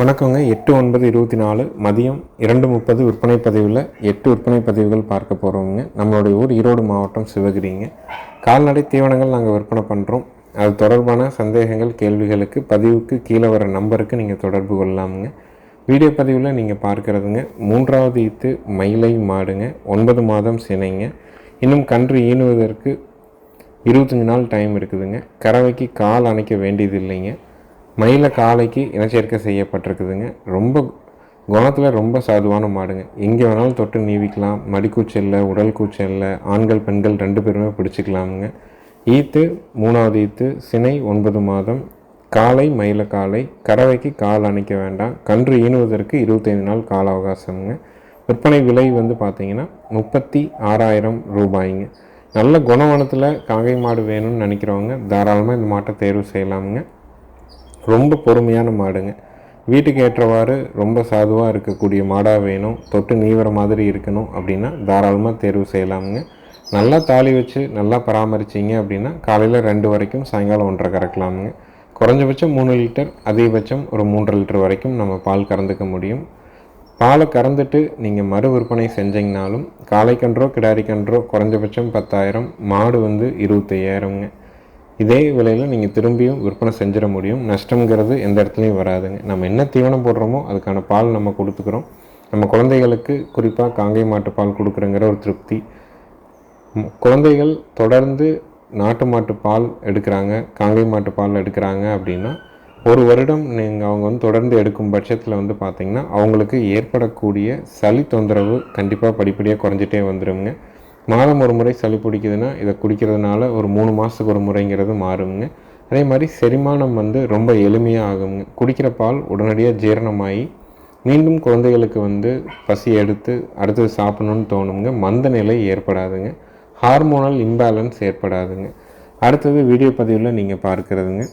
வணக்கங்க. எட்டு ஒன்பது இருபத்தி நாலு மதியம் இரண்டு முப்பது விற்பனை பதிவில் எட்டு விற்பனை பதிவுகள் பார்க்க போகிறோங்க நம்மளுடைய ஊர் ஈரோடு மாவட்டம் சிவகிரிங்க. கால்நடை தீவனங்கள் நாங்கள் விற்பனை பண்ணுறோம் அது தொடர்பான சந்தேகங்கள் கேள்விகளுக்கு பதிவுக்கு கீழே வர நம்பருக்கு நீங்கள் தொடர்பு கொள்ளலாமுங்க. வீடியோ பதிவில் நீங்கள் பார்க்குறதுங்க. மூன்றாவது ஈத்து மயிலை மாடுங்க. ஒன்பது மாதம் சினைங்க. இன்னும் கன்று ஈனுவதற்கு இருபத்தஞ்சி நாள் டைம் இருக்குதுங்க. கறவைக்கு கால் அணைக்க வேண்டியது இல்லைங்க மயில காலைக்கு இனச்சேர்க்கை செய்யப்பட்டிருக்குதுங்க. ரொம்ப குணத்தில் ரொம்ப சாதுவான மாடுங்க. எங்கே வேணாலும் தொட்டு நீவிக்கலாம். மடிக்கூச்சலில் உடல் கூச்சலில் ஆண்கள் பெண்கள் ரெண்டு பேருமே பிடிச்சிக்கலாமுங்க. ஈத்து மூணாவது ஈத்து சினை ஒன்பது மாதம். காலை மயில காலை கறவைக்கு கால் அணைக்க வேண்டாம். கன்று ஈனுவதற்கு இருபத்தைந்து நாள் கால அவகாசம்ங்க. விற்பனை விலை வந்து பார்த்திங்கன்னா முப்பத்தி ஆறாயிரம் ரூபாய்ங்க. நல்ல குணவனத்தில் காங்கை மாடு வேணும்னு நினைக்கிறவங்க தாராளமாக இந்த மாட்டை தேர்வு செய்யலாமுங்க. ரொம்ப பொறுமையான மாடுங்க. வீட்டுக்கு ஏற்றவாறு ரொம்ப சாதுவாக இருக்கக்கூடிய மாடாக வேணும். தொட்டு நீவர மாதிரி இருக்கணும் அப்படின்னா தாராளமாக தேர்வு செய்யலாமுங்க. நல்லா தாலி வச்சு நல்லா பராமரிச்சிங்க அப்படின்னா காலையில் ரெண்டு வரைக்கும் சாயங்காலம் ஒன்றரை கறக்கலாமுங்க. குறைஞ்சபட்சம் மூணு லிட்டர் அதிகபட்சம் ஒரு மூன்றரை லிட்டர் வரைக்கும் நம்ம பால் கறந்துக்க முடியும். பாலை கறந்துட்டு நீங்கள் மறு விற்பனை செஞ்சீங்கனாலும் காலை கன்றோ கிடாரி கன்றோ குறைஞ்சபட்சம் பத்தாயிரம் மாடு வந்து இருபத்தையாயிரம்ங்க. இதே விலையில் நீங்கள் திரும்பியும் விற்பனை செஞ்சிட முடியும். நஷ்டங்கிறது எந்த இடத்துலையும் வராதுங்க. நம்ம என்ன தீவனம் போடுறோமோ அதுக்கான பால் நம்ம கொடுத்துக்கிறோம். நம்ம குழந்தைகளுக்கு குறிப்பாக காங்கை மாட்டு பால் கொடுக்குறங்கிற ஒரு திருப்தி. குழந்தைகள் தொடர்ந்து நாட்டு மாட்டு பால் எடுக்கிறாங்க காங்கை மாட்டு பால் எடுக்கிறாங்க அப்படின்னா ஒரு வருடம் நீங்கள் அவங்க வந்து தொடர்ந்து எடுக்கும் பட்சத்தில் வந்து பார்த்திங்கன்னா அவங்களுக்கு ஏற்படக்கூடிய சளி தொந்தரவு கண்டிப்பாக படிப்படியாக குறைஞ்சிட்டே வந்துடுங்க மாதம் ஒரு முறை சளி பிடிக்குதுன்னா இதை குடிக்கிறதுனால ஒரு மூணு மாதத்துக்கு ஒரு முறைங்கிறது மாறுங்க. அதே மாதிரி செரிமானம் வந்து ரொம்ப எளிமையாக ஆகுங்க. குடிக்கிற பால் உடனடியாக ஜீரணமாகி மீண்டும் குழந்தைகளுக்கு வந்து பசி எடுத்து அடுத்தது சாப்பிடணும்னு தோணுங்க. மந்த நிலை ஏற்படாதுங்க. Hormonal imbalance ஏற்படாதுங்க. அடுத்தது வீடியோ பதிவில் நீங்கள் பார்க்குறதுங்க.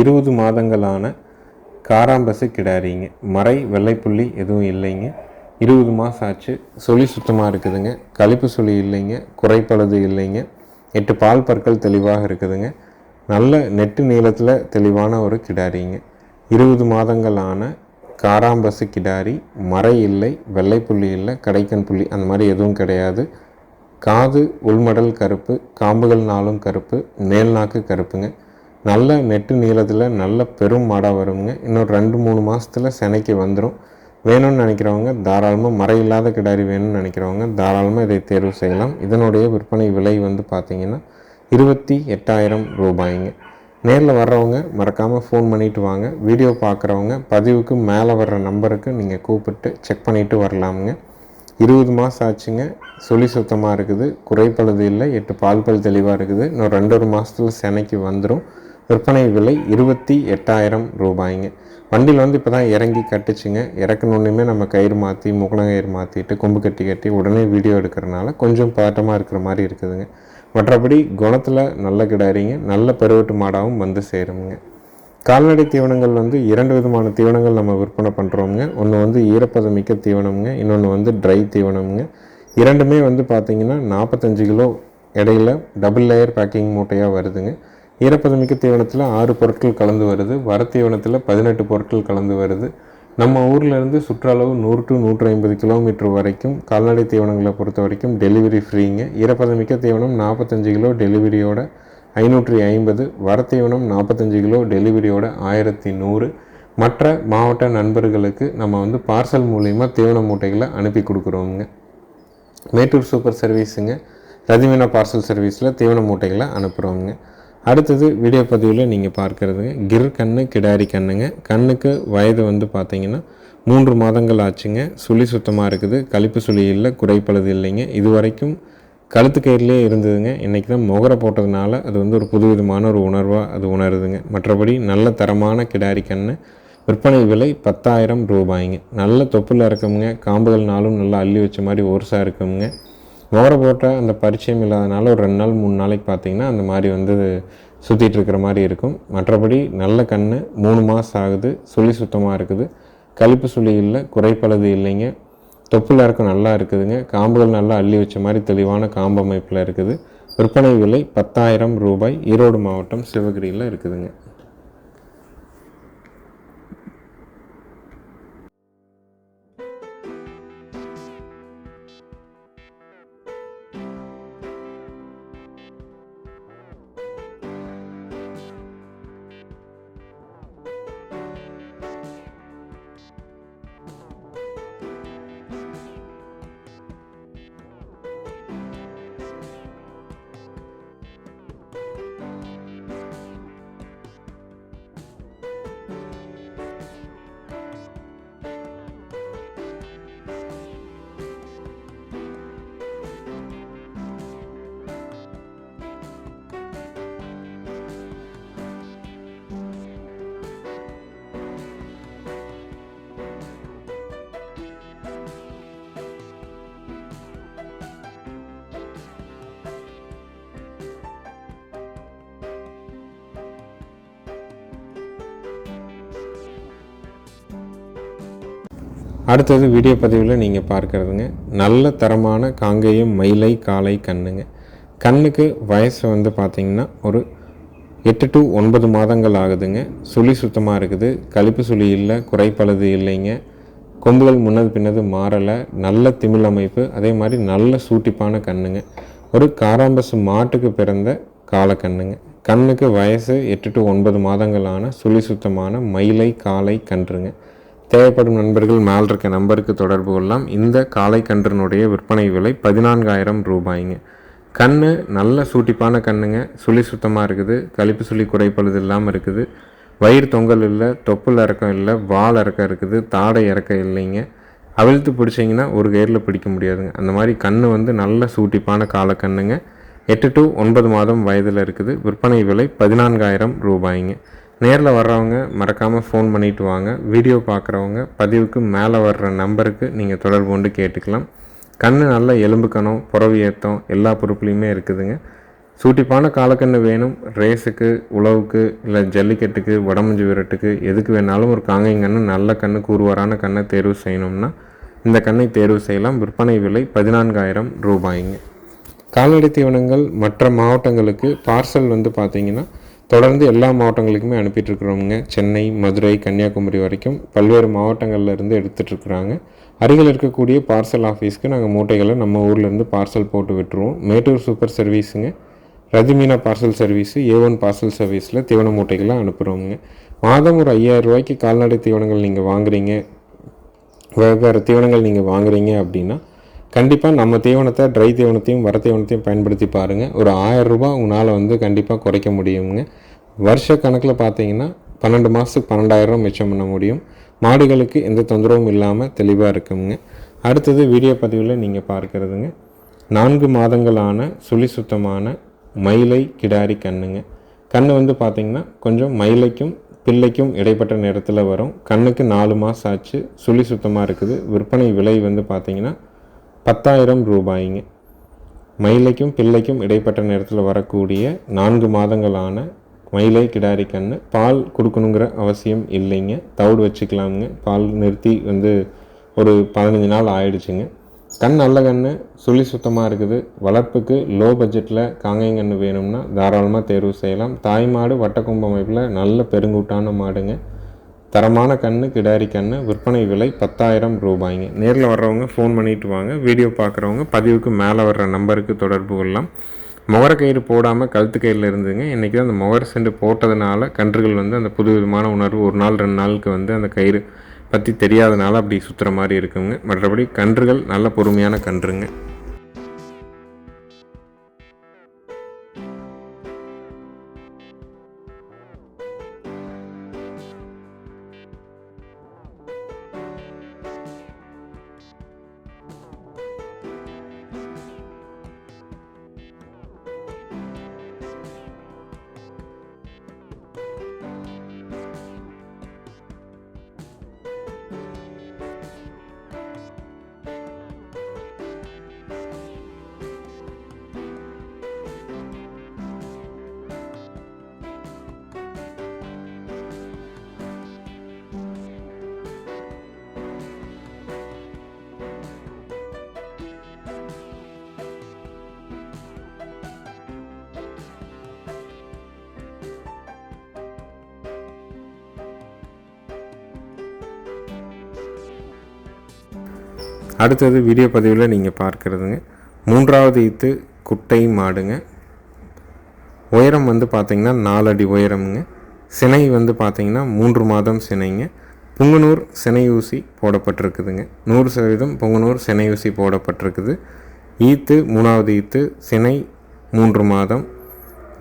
இருபது மாதங்களான காராம்பசு கிடாரிங்க. மறை வெள்ளைப்புள்ளி எதுவும் இல்லைங்க. இருபது மாதம் ஆச்சு. சுழி சுத்தமாக இருக்குதுங்க. கழிப்பு சுழி இல்லைங்க. குறைப்பழுது இல்லைங்க. எட்டு பால் பற்கள் தெளிவாக இருக்குதுங்க. நல்ல நெட்டு நீளத்தில் தெளிவான ஒரு கிடாரிங்க. இருபது மாதங்களான காராம்பசு கிடாரி மறை இல்லை வெள்ளை புள்ளி இல்லை கடைக்கன் புள்ளி அந்த மாதிரி எதுவும் கிடையாது. காது உள்மடல் கருப்பு காம்புகள் நாளும் கருப்பு மேல் நாக்கு கருப்புங்க. நல்ல நெட்டு நீளத்தில் நல்ல பெரும் மாடாக வருங்க. இன்னும் ரெண்டு மூணு மாதத்தில் செனைக்கு வந்துடும் வேணும்னு நினைக்கிறவங்க தாராளமாக மறை இல்லாத கிடாரி வேணும்னு நினைக்கிறவங்க தாராளமாக இதை தேர்வு செய்யலாம். இதனுடைய விற்பனை விலை வந்து பார்த்திங்கன்னா இருபத்தி எட்டாயிரம் ரூபாய்ங்க. நேரில் வர்றவங்க மறக்காமல் ஃபோன் பண்ணிட்டு வாங்க. வீடியோ பார்க்குறவங்க பதிவுக்கு மேலே வர்ற நம்பருக்கு நீங்கள் கூப்பிட்டு செக் பண்ணிவிட்டு வரலாமுங்க. இருபது மாதம் ஆச்சுங்க. சொல்லி சுத்தமாக இருக்குது. குறைப்பழுது இல்லை. எட்டு பால் பல் தெளிவாக இருக்குது. இன்னும் ரெண்டு ஒரு மாதத்துல செனைக்கு வந்துடும் விற்பனை விலை இருபத்தி எட்டாயிரம் ரூபாய்ங்க. வண்டியில் வந்து இப்போ தான் இறங்கி கட்டுச்சுங்க. இறக்கணுன்னுமே நம்ம கயிறு மாற்றி முகலங்கயிறு மாற்றிட்டு கொம்பு கட்டி கட்டி உடனே வீடியோ எடுக்கிறனால கொஞ்சம் பதட்டமாக இருக்கிற மாதிரி இருக்குதுங்க. மற்றபடி குணத்தில் நல்ல கிடாரிங்க. நல்ல பெருவட்டு மாடாகவும் வந்து சேருங்க கால்நடை தீவனங்கள் வந்து இரண்டு விதமான தீவனங்கள் நம்ம விற்பனை பண்ணுறோங்க ஒன்று வந்து ஈரப்பதமிக்க தீவனம்ங்க. இன்னொன்று வந்து ட்ரை தீவனம்ங்க. இரண்டுமே வந்து பார்த்திங்கன்னா நாற்பத்தஞ்சு கிலோ இடையில டபுள் லேயர் பேக்கிங் மூட்டையாக வருதுங்க. ஈரப்பதமிக்க தீவனத்தில் ஆறு பொருட்கள் கலந்து வருது. வர தீவனத்தில் பதினெட்டு பொருட்கள் கலந்து வருது. நம்ம ஊர்லேருந்து சுற்றளவு நூறு டு நூற்றி ஐம்பது கிலோமீட்டர் வரைக்கும் கால்நடை தீவனங்களை பொறுத்த வரைக்கும் டெலிவரி ஃப்ரீங்க ஈரப்பதமிக்க தீவனம் நாற்பத்தஞ்சு கிலோ டெலிவரியோட ஐநூற்றி ஐம்பது வர தீவனம் நாற்பத்தஞ்சு கிலோ டெலிவரியோட ஆயிரத்தி நூறு. மற்ற மாவட்ட நண்பர்களுக்கு நம்ம வந்து பார்சல் மூலிமா தீவன மூட்டைகளை அனுப்பி கொடுக்குறோங்க மேட்டூர் சூப்பர் சர்வீஸுங்க ரதிமீனா பார்சல் சர்வீஸில் தீவன மூட்டைகளை அனுப்புகிறோங்க அடுத்தது வீடியோ பதிவில் நீங்கள் பார்க்குறதுங்க கிர் கண்ணு கிடாரி கண்ணுங்க. கண்ணுக்கு வயது வந்து பார்த்தீங்கன்னா மூன்று மாதங்கள் ஆச்சுங்க. சுழி சுத்தமாக இருக்குது. கழிப்பு சுழி இல்லை குறைப்பழுது இல்லைங்க. இது வரைக்கும் கழுத்து கயிறுலேயே இருந்ததுங்க. இன்றைக்கி தான் முகரை போட்டதுனால அது வந்து ஒரு புதுவிதமான ஒரு உணர்வாக அது உணருதுங்க. மற்றபடி நல்ல தரமான கிடாரி கண்ணு. விற்பனை விலை பத்தாயிரம் ரூபாய்ங்க. நல்ல தொப்புல இருக்குங்க. காம்புகள் நாளும் நல்லா அள்ளி வச்ச மாதிரி ஓர்ஸாக இருக்குங்க. முகரை போட்ட அந்த பரிச்சயம் இல்லாதனால ஒரு ரெண்டு நாள் மூணு நாளைக்கு பார்த்தீங்கன்னா அந்த மாதிரி வந்து சுற்றிட்டு இருக்கிற மாதிரி இருக்கும். மற்றபடி நல்ல கண் மூணு மாதம் ஆகுது சுழி சுத்தமாக இருக்குது. கழிப்பு சுழி இல்லை குறைப்பளது இல்லைங்க. தொப்புல இறக்கம் நல்லா இருக்குதுங்க. காம்புகள் நல்லா அள்ளி வச்ச மாதிரி தெளிவான காம்பு அமைப்பில் இருக்குது. விற்பனை விலை பத்தாயிரம் ரூபாய். ஈரோடு மாவட்டம் சிவகிரியில் இருக்குதுங்க. அடுத்தது வீடியோ பதிவில் நீங்கள் பார்க்குறதுங்க. நல்ல தரமான காங்கேயம் மயிலை காலை கண்ணுங்க. கண்ணுக்கு வயசு வந்து பார்த்திங்கன்னா ஒரு எட்டு டு ஒன்பது மாதங்கள் ஆகுதுங்க. சுழி சுத்தமாக இருக்குது. கழிப்பு சுழி இல்லை குறைப்பழுது இல்லைங்க. கொம்புகள் முன்னது பின்னது மாறலை. நல்ல திமிழ் அமைப்பு அதே மாதிரி நல்ல சூட்டிப்பான கண்ணுங்க. ஒரு காராம்பசு மாட்டுக்கு பிறந்த காலக்கண்ணுங்க கண்ணுக்கு வயசு எட்டு டு ஒன்பது மாதங்களான சுழி சுத்தமான மயிலை காளை கன்றுங்க. தேவைப்படும் நண்பர்கள் மேல் இருக்க நம்பருக்கு தொடர்பு கொள்ளலாம். இந்த காளை விற்பனை விலை பதினான்காயிரம் ரூபாய்ங்க. கண் நல்ல சூட்டிப்பான கண்ணுங்க. சுழி சுத்தமாக இருக்குது. கழிப்பு சுழி குறைப்பழுது இல்லாமல் இருக்குது. வயிறு தொங்கல் இல்லை தொப்புள் இறக்கம் இல்லை வால் இறக்கம் இருக்குது தாடை இறக்கம் இல்லைங்க. அவிழ்த்து பிடிச்சிங்கன்னா ஒரு கயிறில் பிடிக்க முடியாதுங்க. அந்த மாதிரி கண் வந்து நல்ல சூட்டிப்பான காலக்கண்ணுங்க. எட்டு டு ஒன்பது மாதம் வயதில் இருக்குது. விற்பனை விலை பதினான்காயிரம் ரூபாய்ங்க. நேரில் வர்றவங்க மறக்காமல் ஃபோன் பண்ணிட்டு வாங்க. வீடியோ பார்க்குறவங்க பதிவுக்கு மேலே வர்ற நம்பருக்கு நீங்கள் தொடர்பு கொண்டு கேட்டுக்கலாம். கண் நல்ல எலும்பு கணம் புறவு ஏத்தம் எல்லா பொறுப்புலையுமே இருக்குதுங்க. சூட்டிப்பான காலக்கண்ணு வேணும். ரேஸுக்கு உழவுக்கு இல்லை ஜல்லிக்கட்டுக்கு உடம்புஞ்சு விரட்டுக்கு எதுக்கு வேணாலும் ஒரு காங்கைங்கன்று நல்ல கண்ணு கூறுவாரான கண்ணை தேர்வு செய்யணும்னா இந்த கண்ணை தேர்வு செய்யலாம். விற்பனை விலை பதினான்காயிரம் ரூபாய்ங்க. கால்நடை தீவனங்கள் மற்ற மாவட்டங்களுக்கு பார்சல் வந்து பார்த்திங்கன்னா தொடர்ந்து எல்லா மாவட்டங்களுக்குமே அனுப்பிட்டுருக்குறோங்க சென்னை மதுரை கன்னியாகுமரி வரைக்கும் பல்வேறு மாவட்டங்களில் இருந்து எடுத்துகிட்ருக்குறாங்க அருகில் இருக்கக்கூடிய பார்சல் ஆஃபீஸ்க்கு நாங்கள் மூட்டைகளை நம்ம ஊர்லேருந்து பார்சல் போட்டு விட்டுருவோம். Mettur super சர்வீஸுங்க. Rajimeena parcel service A one parcel சர்வீஸில் தீவன மூட்டைகளை அனுப்புகிறோங்க மாதம் ஒரு ஐயாயிரம் ரூபாய்க்கு கால்நடை தீவனங்கள் நீங்கள் வாங்குறீங்க வெவ்வேறு தீவனங்கள் நீங்கள் வாங்குறீங்க அப்படின்னா கண்டிப்பாக நம்ம தீவனத்தை ட்ரை தீவனத்தையும் வர தீவனத்தையும் பயன்படுத்தி பாருங்கள் ஒரு ஆயிரம் ரூபாய் உங்களால் வந்து கண்டிப்பாக குறைக்க முடியுங்க வருஷ கணக்கில் பார்த்தீங்கன்னா பன்னெண்டு மாதத்துக்கு பன்னெண்டாயிரம் மிச்சம் பண்ண முடியும். மாடுகளுக்கு எந்த தொந்தரவும் இல்லாமல் தெளிவாக இருக்குங்க. அடுத்தது வீடியோ பதிவில் நீங்கள் பார்க்குறதுங்க. நான்கு மாதங்களான சுழி சுத்தமான மயிலை கிடாரி கண்ணுங்க. கண் வந்து பார்த்திங்கன்னா கொஞ்சம் மயிலைக்கும் பிள்ளைக்கும் இடைப்பட்ட நேரத்தில் வரும். கண்ணுக்கு நாலு மாதம் ஆச்சு சுழி சுத்தமாக இருக்குது. விற்பனை விலை வந்து பார்த்திங்கன்னா பத்தாயிரம் ரூபாய்ங்க. மயிலைக்கும் பிள்ளைக்கும் இடைப்பட்ட நேரத்தில் வரக்கூடிய நான்கு மாதங்களான மயிலை கிடாரி கன்று பால் கொடுக்கணுங்கிற அவசியம் இல்லைங்க. தவிடு வச்சுக்கலாமுங்க. பால் நிறுத்தி வந்து ஒரு பதினஞ்சு நாள் ஆயிடுச்சுங்க. கண் நல்ல கன்று சுழி சுத்தமாக இருக்குது. வளர்ப்புக்கு லோ பட்ஜெட்டில் காங்கைங்கன்று வேணும்னா தாராளமாக தேர்வு செய்யலாம். தாய் மாடு வட்டக்கொம்பு அமைப்பில் நல்ல பெருங்கூட்டான மாடுங்க. தரமான கன்று கிடாரி கன்று விற்பனை விலை பத்தாயிரம் ரூபாய்ங்க. நேரில் வர்றவங்க ஃபோன் பண்ணிட்டு வாங்க. வீடியோ பார்க்குறவங்க பதிவுக்கு மேலே வர்ற நம்பருக்கு தொடர்பு கொள்ளலாம். முகர கயிறு போடாமல் கழுத்து கயிறில் இருந்துங்க. இன்றைக்கி அந்த முகர செண்டு போட்டதுனால கன்றுகள் வந்து அந்த புது விதமான உணர்வு ஒரு நாள் ரெண்டு நாளுக்கு வந்து அந்த கயிறு பற்றி தெரியாதனால அப்படி சுற்றுற மாதிரி இருக்குங்க. மற்றபடி கன்றுகள் நல்ல பொறுமையான கன்றுங்க. அடுத்தது வீடியோ பதிவில் நீங்கள் பார்க்குறதுங்க. மூன்றாவது ஈத்து குட்டை மாடுங்க. உயரம் வந்து பார்த்திங்கன்னா நாலு அடி உயரமுங்க. சினை வந்து பார்த்திங்கன்னா மூன்று மாதம் சினைங்க. புங்கனூர் சினை ஊசி போடப்பட்டிருக்குதுங்க. நூறு சதவீதம் புங்கனூர் சினை ஊசி போடப்பட்டிருக்குது. ஈத்து மூணாவது ஈத்து சினை மூன்று மாதம்.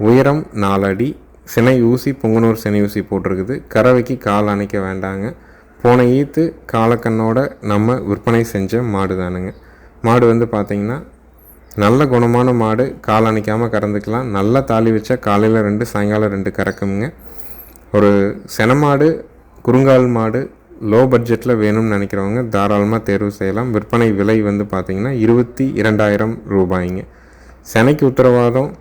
உயரம் நாலு அடி. சினை ஊசி பொங்கனூர் சினை ஊசி போட்டிருக்குது. கறவைக்கு கால் அணைக்க வேண்டாங்க. போன ஈத்து காலக்கண்ணோட நம்ம விற்பனை செஞ்ச மாடு தானுங்க. மாடு வந்து பார்த்திங்கன்னா நல்ல குணமான மாடு கால் அணைக்காமல் கறந்துக்கலாம். நல்லா தாலி வச்சா காலையில் ரெண்டு சாயங்காலம் ரெண்டு கறக்குங்க ஒரு செனமாடு குறுங்கால் மாடு லோ பட்ஜெட்டில் வேணும்னு நினைக்கிறவங்க தாராளமாக தேர்வு செய்யலாம். விற்பனை விலை வந்து பார்த்திங்கன்னா இருபத்தி இரண்டாயிரம் ரூபாய்ங்க. செனைக்கு உத்தரவாதம்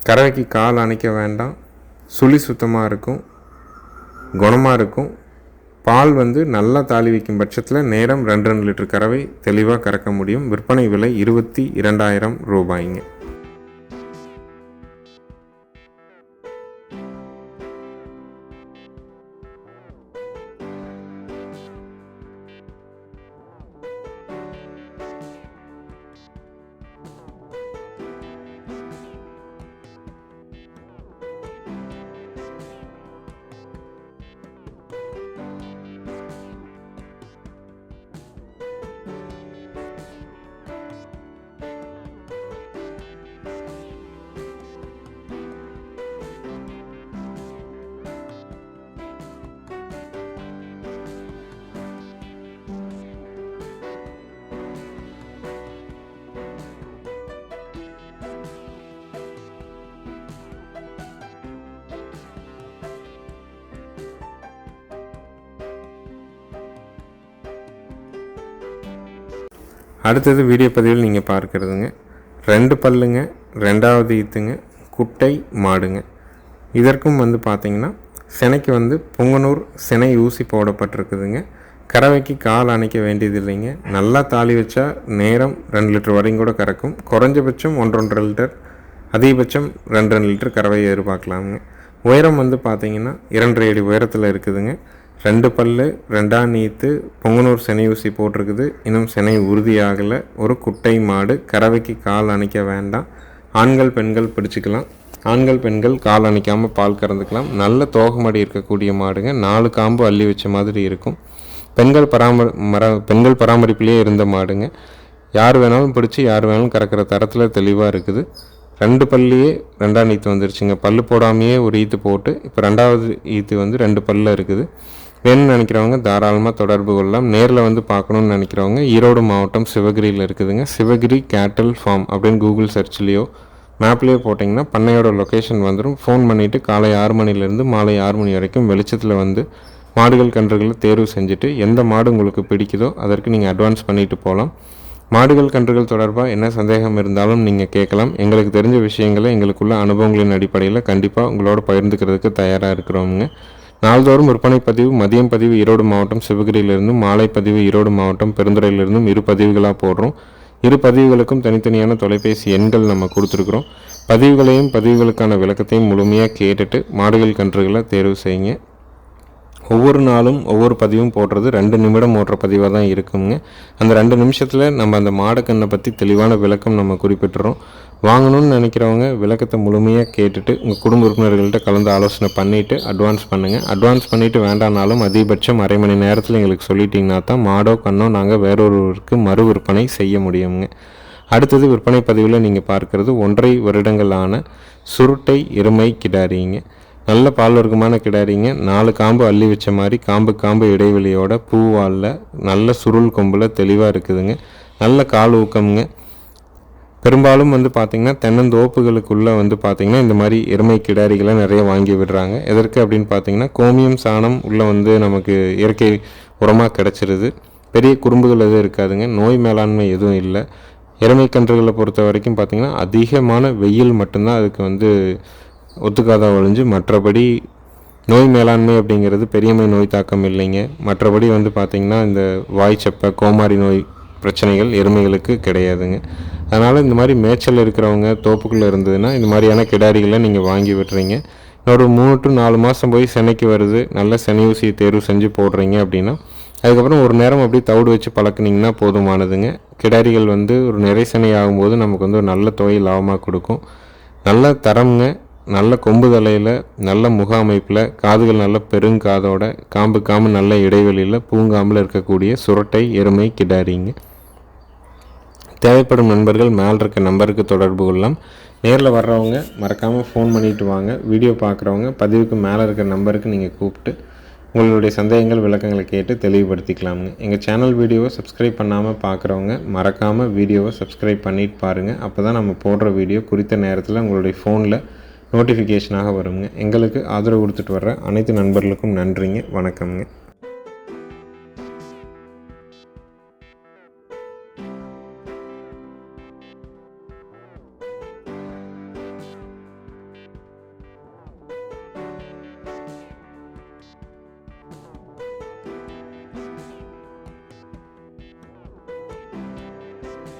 கறவைக்கு கால் அணைக்க வேண்டாம். சுழி சுத்தமாக இருக்கும் குணமாக இருக்கும். பால் வந்து நல்லா தாலி வைக்கும் பட்சத்தில் நேரம் ரெண்டு ரெண்டு லிட்டர் கறவை தெளிவாக கறக்க முடியும். விற்பனை விலை இருபத்தி இரண்டாயிரம் ரூபாய்ங்க. அடுத்தது வீடியோ பதிவில் நீங்கள் பார்க்குறதுங்க. ரெண்டு பல்லுங்க ரெண்டாவது ஈத்துங்க குட்டை மாடுங்க. இதற்கும் வந்து பார்த்திங்கன்னா சினைக்கு வந்து புங்கனூர் சினை ஊசி போடப்பட்டிருக்குதுங்க. கறவைக்கு கால் அணைக்க வேண்டியது இல்லைங்க நல்லா தாலி வச்சா நேரம் ரெண்டு லிட்டர் வரையும் கூட கறக்கும். குறைஞ்சபட்சம் ஒன்றொன்றரை லிட்டர் அதிகபட்சம் ரெண்டு ரெண்டு லிட்டர் கறவை எதிர்பார்க்கலாமுங்க. உயரம் வந்து பார்த்திங்கன்னா இரண்டரை அடி உயரத்தில் இருக்குதுங்க. ரெண்டு பல்லு ரெண்டாம் நீத்து பொங்கனூர் செனை ஊசி போட்டிருக்குது. இன்னும் செனை உறுதியாகலை. ஒரு குட்டை மாடு கறவைக்கு கால் அணைக்க வேண்டாம். ஆண்கள் பெண்கள் பிடிச்சிக்கலாம். ஆண்கள் பெண்கள் கால் அணைக்காமல் பால் கறந்துக்கலாம். நல்ல தோகமடி இருக்கக்கூடிய மாடுங்க. நாலு காம்பு அள்ளி வச்ச மாதிரி இருக்கும். பெண்கள் பராமரி மர பெண்கள் பராமரிப்பிலேயே இருந்த மாடுங்க. யார் வேணாலும் பிடிச்சி யார் வேணாலும் கறக்கிற தரத்தில் தெளிவாக இருக்குது. ரெண்டு பல்லையே ரெண்டாம் நீத்து வந்துருச்சுங்க. பல் போடாமையே ஒரு ஈத்து போட்டு இப்போ ரெண்டாவது ஈத்து வந்து ரெண்டு பல்லில் இருக்குது. வேணும்னு நினைக்கிறவங்க தாராளமாக தொடர்பு கொள்ளலாம். நேரில் வந்து பார்க்கணுன்னு நினைக்கிறவங்க ஈரோடு மாவட்டம் சிவகிரியில் இருக்குதுங்க. சிவகிரி கேட்டல் ஃபார்ம் அப்படின்னு கூகுள் சர்ச்லேயோ மேப்லேயே போட்டிங்கன்னா பண்ணையோட லொக்கேஷன் வந்துடும் ஃபோன் பண்ணிவிட்டு காலை ஆறு மணிலேருந்து மாலை ஆறு மணி வரைக்கும் வெளிச்சத்தில் வந்து மாடுகள் கன்றுகளை தேர்வு செஞ்சுட்டு எந்த மாடு உங்களுக்கு பிடிக்குதோ அதற்கு நீங்கள் அட்வான்ஸ் பண்ணிட்டு போகலாம். மாடுகள் கன்றுகள் தொடர்பாக என்ன சந்தேகம் இருந்தாலும் நீங்கள் கேட்கலாம். எங்களுக்கு தெரிஞ்ச விஷயங்களை எங்களுக்குள்ள அனுபவங்களின் அடிப்படையில் கண்டிப்பாக உங்களோட பகிர்ந்துக்கிறதுக்கு தயாராக இருக்கிறோமுங்க நாள்தோறும் விற்பனை பதிவு மதியம் பதிவு ஈரோடு மாவட்டம் சிவகிரியிலிருந்தும் மாலை பதிவு ஈரோடு மாவட்டம் பெருந்துறையிலிருந்தும் இரு பதிவுகளாக போடுறோம். இரு பதிவுகளுக்கும் தனித்தனியான தொலைபேசி எண்கள் நம்ம கொடுத்துருக்குறோம். பதிவுகளையும் பதிவுகளுக்கான விளக்கத்தையும் முழுமையாக கேட்டுட்டு மாடுகள் கன்றுகளை தேர்வு செய்யுங்க. ஒவ்வொரு நாளும் ஒவ்வொரு பதிவும் போடுறது ரெண்டு நிமிடம் ஓட்டுற பதிவாக தான் இருக்குங்க. அந்த ரெண்டு நிமிஷத்தில் நம்ம அந்த மாடக்கண்ணை பற்றி தெளிவான விளக்கம் நம்ம குறிப்பிட்டுறோம். வாங்கணும்னு நினைக்கிறவங்க விளக்கத்தை முழுமையாக கேட்டுட்டு உங்கள் குடும்ப உறுப்பினர்கள்ட்ட கலந்து ஆலோசனை பண்ணிவிட்டு அட்வான்ஸ் பண்ணுங்கள் அட்வான்ஸ் பண்ணிவிட்டு வேண்டானாலும் அதிகபட்சம் அரை மணி நேரத்தில் எங்களுக்கு சொல்லிட்டிங்கன்னா தான் மாடோ கண்ணோ நாங்கள் வேறொருவருக்கு மறு விற்பனை செய்ய முடியுங்க அடுத்தது விற்பனை பதிவில் நீங்கள் பார்க்குறது ஒன்றரை வருடங்களான சுருட்டை எருமை கிடாரிங்க. நல்ல பால் வர்க்கமான கிடாரிங்க. நாலு காம்பு அள்ளி வச்ச மாதிரி காம்பு காம்பு இடைவெளியோட பூவாலில் நல்ல சுருள் கொம்பில் தெளிவாக இருக்குதுங்க. நல்ல கால் ஊக்கம்ங்க. பெரும்பாலும் வந்து பார்த்திங்கன்னா தென்னந்தோப்புகளுக்குள்ளே வந்து பார்த்திங்கன்னா இந்த மாதிரி எருமை கிடாரிகளை நிறைய வாங்கி விடுறாங்க. எதற்கு அப்படின்னு பார்த்தீங்கன்னா கோமியம் சாணம் உள்ளே வந்து நமக்கு இயற்கை உரமாக கிடச்சிருது. பெரிய குறும்புகள் எதுவும் இருக்காதுங்க. நோய் மேலாண்மை எதுவும் இல்லை. எருமை கன்றுகளை பொறுத்த வரைக்கும் பார்த்திங்கன்னா அதிகமான வெயில் மட்டும்தான் அதுக்கு வந்து ஒத்துக்காத ஒழிஞ்சு மற்றபடி நோய் மேலாண்மை அப்படிங்கிறது பெரியமை நோய் தாக்கம் இல்லைங்க. மற்றபடி வந்து பார்த்திங்கன்னா இந்த வாய்ச்சப்பை கோமாரி நோய் பிரச்சனைகள் எருமைகளுக்கு கிடையாதுங்க. அதனால் இந்த மாதிரி மேய்ச்சல் இருக்கிறவங்க தோப்புக்குள்ளே இருந்ததுன்னா இந்த மாதிரியான கிடாரிகளை நீங்கள் வாங்கி விட்டுறீங்க ஒரு மூணு டு நாலு மாதம் போய் சென்னைக்கு வருது. நல்ல சனி ஊசியை தேர்வு செஞ்சு போடுறீங்க அப்படின்னா அதுக்கப்புறம் ஒரு நேரம் அப்படியே தவிடு வச்சு பழக்கினீங்கன்னா போதுமானதுங்க. கிடாரிகள் வந்து ஒரு நிறை செனை ஆகும்போது நமக்கு வந்து ஒரு நல்ல தொகை லாபமாக கொடுக்கும். நல்ல தரம்ங்க நல்ல கொம்பு தலையில் நல்ல முக அமைப்பில் காதுகள் நல்ல பெருங்காதோட காம்பு காம்பு நல்ல இடைவெளியில் பூங்காம்பில் இருக்கக்கூடிய சுரட்டை எருமை கிடாரிங்க. தேவைப்படும் நண்பர்கள் மேலே இருக்க நம்பருக்கு தொடர்பு கொள்ளலாம். நேரில் வர்றவங்க மறக்காமல் ஃபோன் பண்ணிவிட்டு வாங்க. வீடியோ பார்க்குறவங்க பதிவுக்கு மேலே இருக்க நம்பருக்கு நீங்கள் கூப்பிட்டு உங்களுடைய சந்தேகங்கள் விளக்கங்களை கேட்டு தெளிவுபடுத்திக்கலாமுங்க. எங்கள் சேனல் வீடியோவை சப்ஸ்கிரைப் பண்ணாமல் பார்க்குறவங்க மறக்காமல் வீடியோவை சப்ஸ்கிரைப் பண்ணிட்டு பாருங்கள் அப்போ தான் நம்ம போடுற வீடியோ குறித்த நேரத்தில் உங்களுடைய ஃபோனில் நோட்டிஃபிகேஷனாக வருங்க. எங்களுக்கு ஆதரவு கொடுத்துட்டு வர்ற அனைத்து நண்பர்களுக்கும் நன்றிங்க. வணக்கம்ங்க.